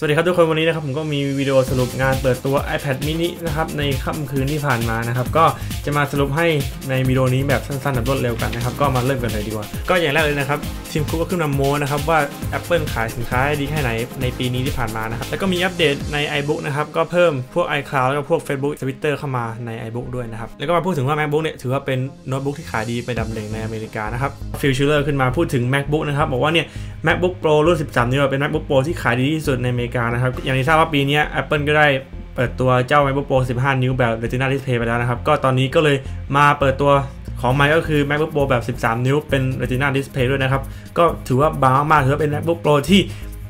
สวัสดีครับทุกคนวันนี้นะครับผมก็มีวิดีโอสรุปงานเปิดตัว iPad mini นะครับในค่ำคืนที่ผ่านมานะครับก็จะมาสรุปให้ในวิดีโอนี้แบบสั้นๆแบบรวดเร็วกันนะครับก็มาเริ่มกันเลยดีกว่า ก็อย่างแรกเลยนะครับทีมคุกก็ขึ้นมาโม้นะครับว่า Apple ขายสินค้าดีแค่ไหนในปีนี้ที่ผ่านมานะครับแล้วก็มีอัปเดตใน iBook นะครับก็เพิ่มพวก iCloud แล้วก็พวก Facebook Twitter เข้ามาใน iBook ด้วยนะครับแล้วก็มาพูดถึงว่า MacBook เนี่ยถือว่าเป็นโน้ตบุ๊กที่ขายดีไปดับหนึ่งในอเมริกานะครับฟิลชูเลอร์ขึ้นมาพูดถึง MacBook นะครับบอกว่าเนี่ย MacBook Pro รุ่น 13 นิ้วเป็น MacBook Pro ที่ขายดีที่สุดในอเมริกานะครับ อย่างที่ทราบว่าปีนี้ Apple ก็ได้เปิดตัวเจ้า MacBook Pro 15 นิ้วแบบ Retina Display ไปแล้วนะครับ ก็ตอนนี้ก็เลยมาเปิดตัวของใหม่ก็คือ MacBook Pro แบบ 13 นิ้วเป็น Retina Display ด้วยนะครับ ก็ถือว่าบางมากๆถือว่าเป็น MacBook Pro ที่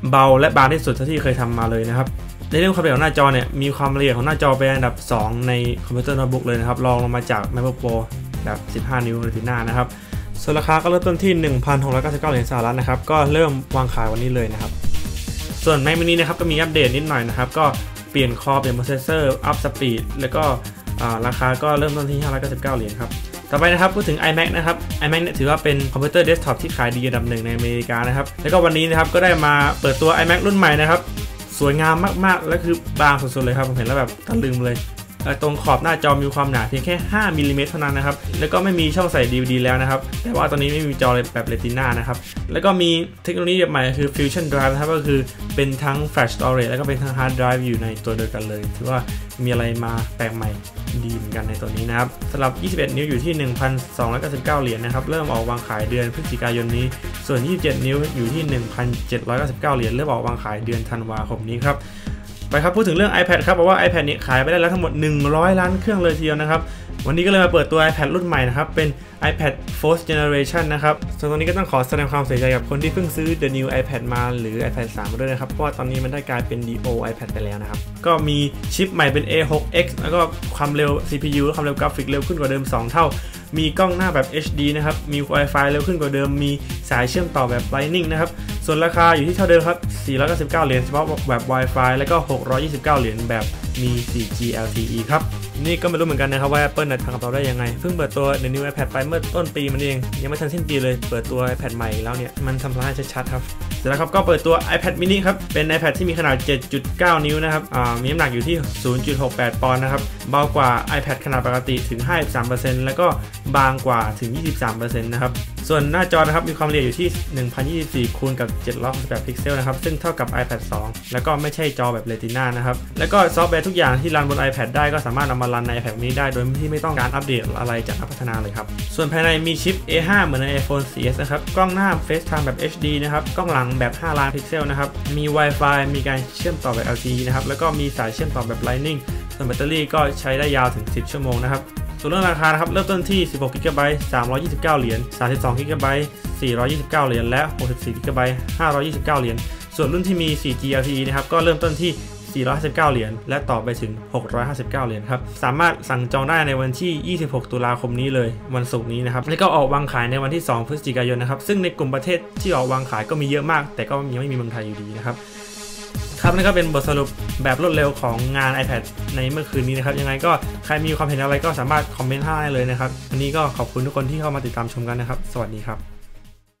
เบาและบางที่สุดที่เคยทำมาเลยนะครับในเรื่องความละเอียดของหน้าจอเนี่ยมีความละเอียดของหน้าจอเป็นอันดับ 2 ในคอมพิวเตอร์โน้ตบุ๊กเลยนะครับรองลงมาจาก MacBook Pro แบบ 15 นิ้ว Retina นะครับส่วนราคาก็เริ่มต้นที่ 1,699 เหรียญสหรัฐนะครับ ก็เริ่มวางขายวันนี้เลยนะครับ ส่วน Mac mini นะครับก็มีอัปเดตนิดหน่อยนะครับ ก็เปลี่ยนคอเปลี่ยนโปรเซสเซอร์อัพสปีดแล้วก็ราคาก็เริ่มต้นที่ 599 เหรียญครับต่อไปนะครับพูดถึง iMac นะครับ iMac เนี่ยถือว่าเป็นคอมพิวเตอร์เดสก์ท็อปที่ขายดีอันดับหนึ่งในอเมริกานะครับ แล้วก็วันนี้นะครับก็ได้มาเปิดตัว iMac รุ่นใหม่นะครับ สวยงามมากๆ และคือบางสุดๆเลยครับ ผมเห็นแล้วแบบตะลึงเลย ตรงขอบหน้าจอมีความหนาเพียงแค่ 5มิลลิเมตรเท่านั้นนะครับ แล้วก็ไม่มีช่องใส่ DVD แล้วนะครับ แต่ว่าตอนนี้ไม่มีจอแบบเรติน่านะครับ แล้วก็มีเทคโนโลยีใหม่คือ Fusion Drive นะครับ ก็คือเป็นทั้ง Flash Storage แล้วก็เป็นทั้ง Hard Drive อยู่ในตัวเดียวกันเลย ถือว่ามีอะไรมาแปลกใหม่ดีเหมือนกันในตัวนี้นะครับสำหรับ 21 นิ้วอยู่ที่ 1,299 เหรียญนะครับ เริ่มออกวางขายเดือนพฤศจิกายนนี้ ส่วน 27 นิ้วอยู่ที่ 1,799 เหรียญ เริ่มออกวางขายเดือนธันวาคมนี้ครับ ไปครับพูดถึงเรื่อง iPad ครับบอกว่า iPad เนี่ยขายไปได้แล้วทั้งหมด 100 ล้านเครื่องเลยทีเดียวนะครับวันนี้ก็เลยมาเปิดตัว iPad รุ่นใหม่นะครับ เป็น iPad Fourth Generation นะครับส่วนตรงนี้ก็ต้องขอแสดงความเสียใจกับคนที่เพิ่งซื้อ The New iPad มาหรือ iPad 3 มาด้วยนะครับ เพราะว่าตอนนี้มันได้กลายเป็น DO iPad ไปแล้วนะครับ ก็มีชิปใหม่เป็น A6X แล้วก็ความเร็ว CPU ความเร็วกราฟิกเร็วขึ้นกว่าเดิม 2 เท่า มีกล้องหน้าแบบ HD นะครับ มี Wi-Fi เร็วขึ้นกว่าเดิม มีสายเชื่อมต่อแบบ Lightning นะครับ ส่วนราคาอยู่ที่เท่าเดิมครับ 499 เหรียญเฉพาะแบบ Wi-Fi แล้วก็ 629 เหรียญแบบ มี 4G LTE ครับ นี่ก็ไม่รู้เหมือนกันนะครับว่า Apple ทำกับเราได้ยังไง เพิ่งเปิดตัว The New iPad ไปเมื่อต้นปีมันเอง ยังไม่ทันสิ้นปีเลย เปิดตัว iPad ใหม่แล้วเนี่ย มันทำลายชัดๆครับเสร็จแล้วครับก็เปิดตัว iPad mini ครับ เป็น iPad ที่มีขนาด 7.9 นิ้วนะครับมีน้ำหนักอยู่ที่ 0.68 ปอนด์นะครับ เบากว่า iPad ขนาดปกติถึง 53%แล้วก็บางกว่าถึง 23%นะครับ ส่วนหน้าจอนะครับมีความละเอียดอยู่ที่ 1024คูณกับ768พิกเซลนะครับ ซึ่งเท่ากับ iPad 2 แล้วก็ไม่ใช่จอแบบ Retina นะครับ แล้วก็ซอฟต์แวร์ทุกอย่างที่รันบน iPad ได้ก็สามารถนำมารันใน iPad นี้ได้ โดยที่ไม่ต้องการอัปเดตอะไรจากนักพัฒนาเลยครับ ส่วนภายในมีชิป A5 เหมือนใน iPhone 4S นะครับ กล้องหน้า FaceTime แบบ HD นะครับ กล้องหลังแบบ 5 ล้านพิกเซลนะครับ มี Wi-Fi มีการเชื่อมต่อแบบ LTE นะครับ แล้วก็มีสายเชื่อมต่อแบบ Lightning ส่วนแบตเตอรี่ก็ใช้ได้ยาวถึง 10 ชั่วโมงนะครับ ส่วนเรื่องราคานะครับเริ่มต้นที่ 16 GB 329 เหรียญ 32 GB 429 เหรียญ และ 64 GB 529 เหรียญ ส่วนรุ่นที่มี 4G LTE นะครับ ก็เริ่มต้นที่ 459 เหรียญ และต่อไปถึง 659 เหรียญครับ สามารถสั่งจองได้ในวันที่ 26 ตุลาคมนี้เลย วันศุกร์นี้นะครับ แล้วก็ออกวางขายในวันที่ 2 พฤศจิกายนนะครับ ซึ่งในกลุ่มประเทศที่ออกวางขายก็มีเยอะมาก แต่ก็ยังไม่มีเมืองไทยอยู่ดีนะครับครับนี่ก็เป็นบทสรุปแบบรวดเร็วของงาน iPad ในเมื่อคืนนี้นะครับ ยังไงก็ใครมีความเห็นอะไรก็สามารถคอมเมนต์ให้เลยนะครับ วันนี้ก็ขอบคุณทุกคนที่เข้ามาติดตามชมกันนะครับ สวัสดีครับ